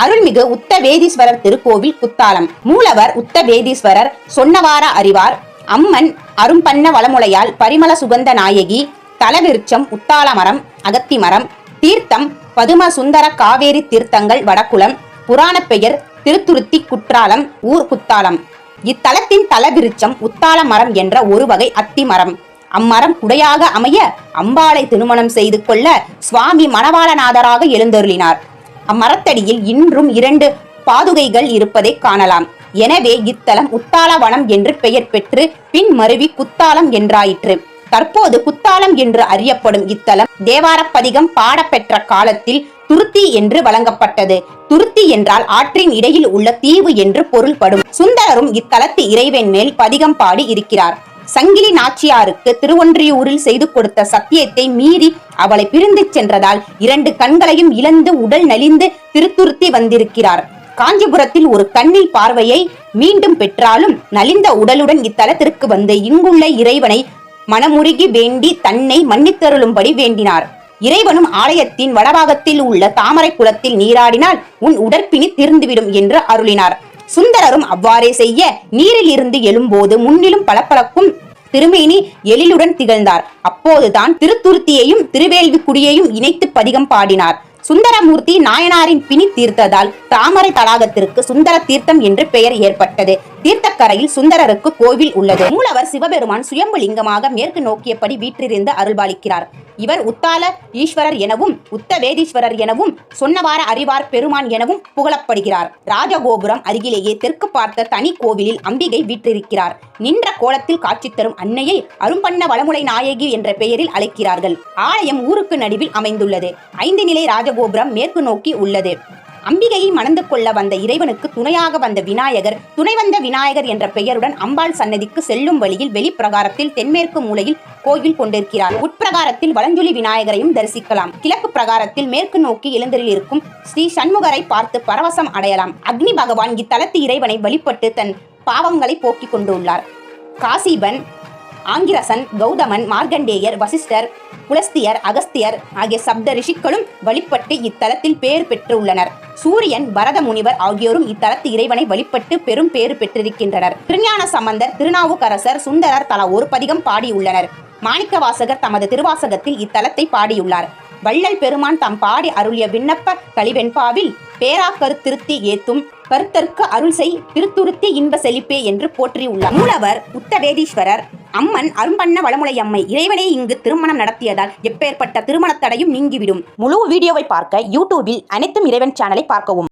அருள்மிகு உத்தவேதீஸ்வரர் திருக்கோவில் குத்தாலம். மூலவர் உத்தவேதீஸ்வரர் சொன்னவார அறிவார். அம்மன் அரும்பண்ண வளமுலையால் பரிமள சுகந்த நாயகி தலவிருச்சம் உத்தாலமரம் அகத்திமரம் தீர்த்தம் பதும சுந்தர காவேரி தீர்த்தங்கள் வடக்குளம் புராணப் பெயர் திருத்துருத்தி குற்றாலம் ஊர் குத்தாலம். இத்தலத்தின் தலவிருச்சம் உத்தால மரம் என்ற ஒரு வகை அத்தி மரம். அம்மரம் குடையாக அமைய அம்பாளை திருமணம் செய்து கொள்ள சுவாமி மணவாளநாதராக எழுந்தருளினார். அம்மரத்தடியில் இன்றும் இரண்டு பாதுகைகள் இருப்பதை காணலாம். எனவே இத்தலம் உத்தாலவனம் என்று பெயர் பெற்று பின் மருவி குத்தாலம் என்றாயிற்று. தற்போது குத்தாலம் என்று அறியப்படும் இத்தலம் தேவாரப்பதிகம் பாடப்பெற்ற காலத்தில் துருத்தி என்று வழங்கப்பட்டது. துருத்தி என்றால் ஆற்றின் இடையில் உள்ள தீவு என்று பொருள்படும். சுந்தரரும் இத்தலத்து இறைவன் மேல் பதிகம் பாடி இருக்கிறார். சங்கிலி நாச்சியாருக்கு திருவொன்றியூரில் செய்து கொடுத்த சத்தியத்தை மீறி அவளை பிரிந்து சென்றதால் இரண்டு கண்களையும் இழந்து உடல் நலிந்து திருத்துருத்தி வந்திருக்கிறார். காஞ்சிபுரத்தில் ஒரு கண்ணில் பார்வையை மீண்டும் பெற்றாலும் நலிந்த உடலுடன் இத்தலத்திற்கு வந்து இங்குள்ள இறைவனை மனமுருகி வேண்டி தன்னை மன்னித்தருளும்படி வேண்டினார். இறைவனும் ஆலயத்தின் வடபாகத்தில் உள்ள தாமரை குளத்தில் நீராடினால் உன் உடற்பிணி தீர்ந்துவிடும் என்று அருளினார். சுந்தரரும் அவ்வாறே செய்ய நீரில் இருந்து எழும்போது முன்னிலும் பளபளக்கும் திருமேனி எழிலுடன் திகழ்ந்தார். அப்போதுதான் திருத்துருத்தியையும் திருவேல்விக்குடியையும் இணைத்து பதிகம் பாடினார். சுந்தரமூர்த்தி நாயனாரின் பிணி தீர்த்ததால் தாமரை தடாகத்திற்கு சுந்தர தீர்த்தம் என்று பெயர் ஏற்பட்டது. தீர்த்தக்கரையில் சுந்தரருக்கு கோவில் உள்ளது. மூலவர் சிவபெருமான் சுயம்புலிங்கமாக மேற்கு நோக்கியபடி வீற்றிருந்து அருள்பாலிக்கிறார். இவர் உத்தால ஈஸ்வரர் எனவும் உத்தவேதீஸ்வரர் எனவும் சொன்னவார அறிவார் பெருமான் எனவும் புகழப்படுகிறார். ராஜகோபுரம் அருகிலேயே தெற்கு பார்த்த தனி கோவிலில் அம்பிகை வீற்றிருக்கிறார். நின்ற கோலத்தில் காட்சி தரும் அன்னையை அரும்பண்ண வளமுலை நாயகி என்ற பெயரில் அழைக்கிறார்கள். ஆலயம் ஊருக்கு நடுவில் அமைந்துள்ளது. ஐந்து நிலை ராஜகோபுரம் மேற்கு நோக்கி உள்ளது. அம்பிகையை மணந்து கொள்ள வந்த இறைவனுக்கு துணையாக வந்த விநாயகர் துணை வந்த விநாயகர் என்ற பெயருடன் அம்பாள் சன்னதிக்கு செல்லும் வழியில் வெளிப்பிரகாரத்தில் தென்மேற்கு மூலையில் கோயில் கொண்டிருக்கிறார். உட்பிரகாரத்தில் வளஞ்சொலி விநாயகரையும் தரிசிக்கலாம். கிழக்கு பிரகாரத்தில் மேற்கு நோக்கி எழுந்தரில் இருக்கும் ஸ்ரீ சண்முகரை பார்த்து பரவசம் அடையலாம். அக்னி பகவான் இத்தலத்து இறைவனை வழிபட்டு தன் பாவங்களை போக்கிக் கொண்டுள்ளார். காசிபன் ஆங்கிரசன் கௌதமன் மார்க்கண்டேயர் வசிஷ்டர் புலஸ்தியர் அகஸ்தியர் ஆகிய சப்த ரிஷிக்களும் வழிபட்டு இத்தலத்தில் பேர் பெற்றுள்ளனர் சூரியன் பரத முனிவர் ஆகியோரும் இத்தலத்து இறைவனை வழிபட்டு பெரும் பேறு பெற்றிருக்கின்றனர். திருஞான சம்பந்தர் திருநாவுக்கரசர் சுந்தரர் தலா ஒரு பதிகம் பாடியுள்ளனர். மாணிக்கவாசகர் தமது திருவாசகத்தில் இத்தலத்தை பாடியுள்ளார். வள்ளல் பெருமான் தாம் பாடி அருளிய விண்ணப்ப கலிவெண்பாவில் பேரா கருத்திருத்தி ஏத்தும் கருத்தற்கு அருள் செய் திருத்துருத்தி இன்ப செழிப்பே என்று போற்றியுள்ளார் மூலவர் உத்தவேதீஸ்வரர். அம்மன் அரும்பண்ண வளமுலையம்மை இறைவனே இங்கு திருமணம் நடத்தியதால் எப்பேற்பட்ட திருமணத் தடையும் நீங்கிவிடும். முழு வீடியோவை பார்க்க யூடியூபில் அனைத்தும் இறைவன் சேனலை பார்க்கவும்.